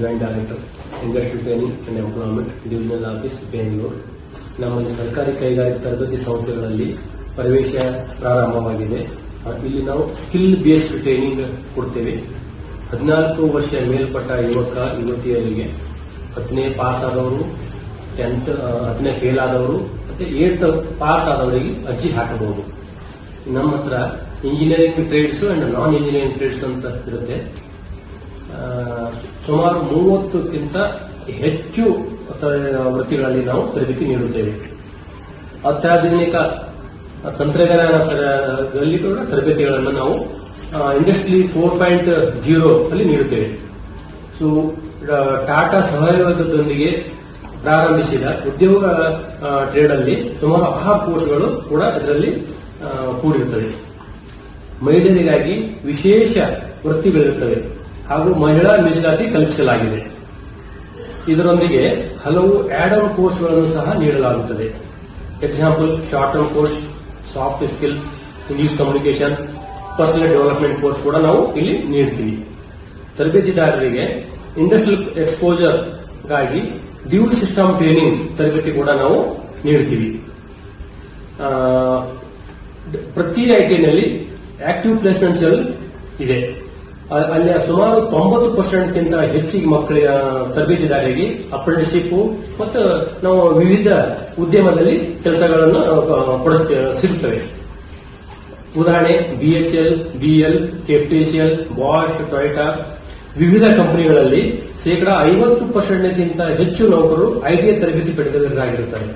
Joint director industrial training and employment divisional office Bengaluru ನಮ್ಮಲ್ಲಿ ಸರ್ಕಾರಿ ಕೈಗಾರಿಕಾ ತರಬೇತಿ ಸಂಸ್ಥೆಗಳಲ್ಲಿ ಪ್ರವೇಶ ಪ್ರಾರಂಭವಾಗಿದೆ ಇಲ್ಲಿ ನಾವು ಸ್ಕಿಲ್ ಬೇಸ್ಡ್ ಟ್ರೈನಿಂಗ್ ಕೊಡ್ತೇವೆ. ಹದಿನಾಲ್ಕು ವರ್ಷ ಮೇಲ್ಪಟ್ಟ ಯುವಕ, ಯುವತಿಯರಿಗೆ ಹತ್ತನೇ ಪಾಸ್ ಆದವರು ಟೆಂತ್ ಹತ್ತನೇ ಫೇಲ್ ಆದವರು ಮತ್ತೆ ಏಳ್ತ್ ಪಾಸ್ ಆದವರಿಗೆ ಅರ್ಜಿ ಹಾಕಬಹುದು. ನಮ್ಮ ಹತ್ರ engineering trades and non engineering trades ಅಂತ ಇರುತ್ತೆ. ಸುಮಾರು ಮೂವತ್ತಕ್ಕಿಂತ ಹೆಚ್ಚು ವೃತ್ತಿಗಳಲ್ಲಿ ನಾವು ತರಬೇತಿ ನೀಡುತ್ತೇವೆ. ಅತ್ಯಾಧುನಿಕ ತಂತ್ರಜ್ಞಾನದಲ್ಲಿ ಕೂಡ ತರಬೇತಿಗಳನ್ನು ನಾವು ಇಂಡಸ್ಟ್ರಿ ಫೋರ್ ಪಾಯಿಂಟ್ ಜೀರೋ ಅಲ್ಲಿ ನೀಡುತ್ತೇವೆ. ಸೊ ಟಾಟಾ ಸಹಯೋಗದೊಂದಿಗೆ ಪ್ರಾರಂಭಿಸಿದ ಉದ್ಯೋಗ ಟ್ರೇಡ್ ಅಲ್ಲಿ ಸುಮಾರು ಆರು ಕೋರ್ಸ್ಗಳು ಕೂಡ ಇದರಲ್ಲಿ ಕೂಡಿರುತ್ತದೆ ಮಹಿಳೆಯರಿಗಾಗಿ ವಿಶೇಷ ವೃತ್ತಿಗಳಿರುತ್ತವೆ ಹಾಗೂ ಮಹಿಳಾ ಮೀಸಲಾತಿ ಕಲ್ಪಿಸಲಾಗಿದೆ. ಇದರೊಂದಿಗೆ ಹಲವು ಆಡ್ ಆನ್ ಕೋರ್ಸ್ಗಳನ್ನು ಸಹ ನೀಡಲಾಗುತ್ತದೆ. Example short term course soft skills English communication personal development course ಕೂಡ ನಾವು ಇಲ್ಲಿ ನೀಡ್ತೀವಿ. ತರಬೇತಿದಾರರಿಗೆ ಇಂಡಸ್ಟ್ರಿಯಲ್ ಎಕ್ಸ್ಪೋಜರ್ ಗಾಗಿ ಡ್ಯೂ ಸಿಸ್ಟಮ್ ಟ್ರೈನಿಂಗ್ ತರಬೇತಿ ಕೂಡ ನಾವು ನೀಡ್ತೀವಿ. ಪ್ರತಿ ಐಟಿನಲ್ಲಿ ಆಕ್ಟಿವ್ ಪ್ಲೇಸ್ಮೆಂಟ್ ಸೆಲ್ ಇದೆ. ಅಲ್ಲಿ ಸುಮಾರು ತೊಂಬತ್ತು ಪರ್ಸೆಂಟ್ ಗಿಂತ ಹೆಚ್ಚಿಗೆ ಮಕ್ಕಳ ತರಬೇತಿದಾರರಿಗೆ ಅಪ್ರೆಂಟಿಸ್ಶಿಪ್ ಮತ್ತು ನಾವು ವಿವಿಧ ಉದ್ಯಮದಲ್ಲಿ ಕೆಲಸಗಳನ್ನು ಸಿಗುತ್ತವೆ. ಉದಾಹರಣೆ ಬಿಎಚ್ಎಲ್ ಬಿಎಲ್ ಕೆಫ್ಟಿಸಿಎಲ್ ಬಾಷ್ ಟೊಯೋಟಾ ವಿವಿಧ ಕಂಪನಿಗಳಲ್ಲಿ ಶೇಕಡಾ ಐವತ್ತು ಪರ್ಸೆಂಟ್ಗಿಂತ ಹೆಚ್ಚು ನೌಕರರು ಐಟಿಐ ತರಬೇತಿ ಪಡೆದವರಾಗಿರುತ್ತಾರೆ.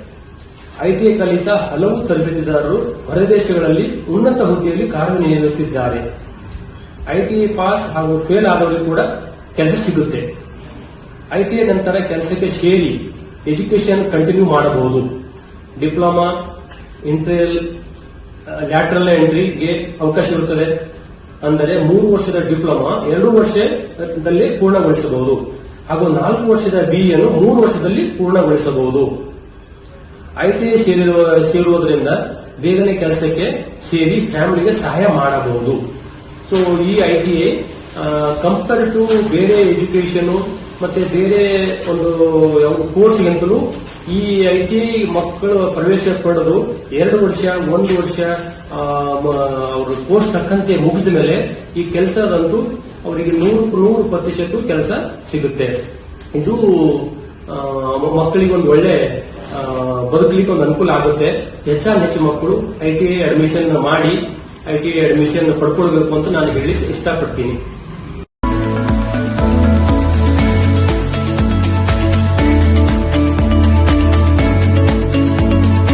ಐಟಿಐ ಕಲಿತ ಹಲವು ತರಬೇತಿದಾರರು ಹೊರದೇಶಗಳಲ್ಲಿ ಉನ್ನತ ಹುದ್ದೆಯಲ್ಲಿ ಕಾರ್ಯನಿರ್ವಹಿಸುತ್ತಿದ್ದಾರೆ. ಐಟಿಐ ಪಾಸ್ ಹಾಗೂ ಫೇಲ್ ಆದವರಿಗೆ ಕೂಡ ಕೆಲಸ ಸಿಗುತ್ತೆ. ಐಟಿಐ ನಂತರ ಕೆಲಸಕ್ಕೆ ಸೇರಿ ಎಜುಕೇಶನ್ ಕಂಟಿನ್ಯೂ ಮಾಡಬಹುದು. ಡಿಪ್ಲೊಮಾ ಇಂಟ್ರಿಯಲ್ ಲ್ಯಾಟ್ರಲ್ ಎಂಟ್ರಿಗೆ ಅವಕಾಶ ಇರುತ್ತದೆ. ಅಂದರೆ ಮೂರು ವರ್ಷದ ಡಿಪ್ಲೊಮಾ, ಎರಡು ವರ್ಷದಲ್ಲಿ ಪೂರ್ಣಗೊಳಿಸಬಹುದು. ಹಾಗೂ ನಾಲ್ಕು ವರ್ಷದ ಬಿಇಯನ್ನು ಮೂರು ವರ್ಷದಲ್ಲಿ ಪೂರ್ಣಗೊಳಿಸಬಹುದು. ಐಟಿಐ ಸೇರಿರುವ, ಸೇರುವುದರಿಂದ ಬೇಗನೆ ಕೆಲಸಕ್ಕೆ ಸೇರಿ ಫ್ಯಾಮಿಲಿಗೆ ಸಹಾಯ ಮಾಡಬಹುದು. ಸೊ ಈ ಐಟಿಐ ಕಂಪೇರ್ ಟು ಬೇರೆ ಎಜುಕೇಶನ್ ಮತ್ತೆ ಬೇರೆ ಒಂದು ಕೋರ್ಸ್ಗಿಂತಲೂ ಈ ಐ ಟಿ ಮಕ್ಕಳು ಪ್ರವೇಶ ಪಡೆದು ಎರಡು ವರ್ಷ, ಒಂದು ವರ್ಷ ಅವರು ಕೋರ್ಸ್ ತಕ್ಕಂತೆ ಮುಗಿದ ಮೇಲೆ ಈ ಕೆಲಸದಂತೂ ಅವರಿಗೆ ನೂರು ನೂರು ಪ್ರತಿಶತ ಕೆಲಸ ಸಿಗುತ್ತೆ. ಇದು ಮಕ್ಕಳಿಗೆ ಒಂದು ಒಳ್ಳೆ ಬದುಕಲಿಕ್ಕೆ ಒಂದು ಅನುಕೂಲ ಆಗುತ್ತೆ. ಹೆಚ್ಚಾನ್ ಹೆಚ್ಚು ಮಕ್ಕಳು ಐ ಟಿ ಐ ಅಡ್ಮಿಷನ್ ಮಾಡಿ, ಐ ಟಿ ಐ ಅಡ್ಮಿಷನ್ ಪಡ್ಕೊಳ್ಬೇಕು ಅಂತ ನಾನು ಹೇಳಿ ಇಷ್ಟಪಡ್ತೀನಿ.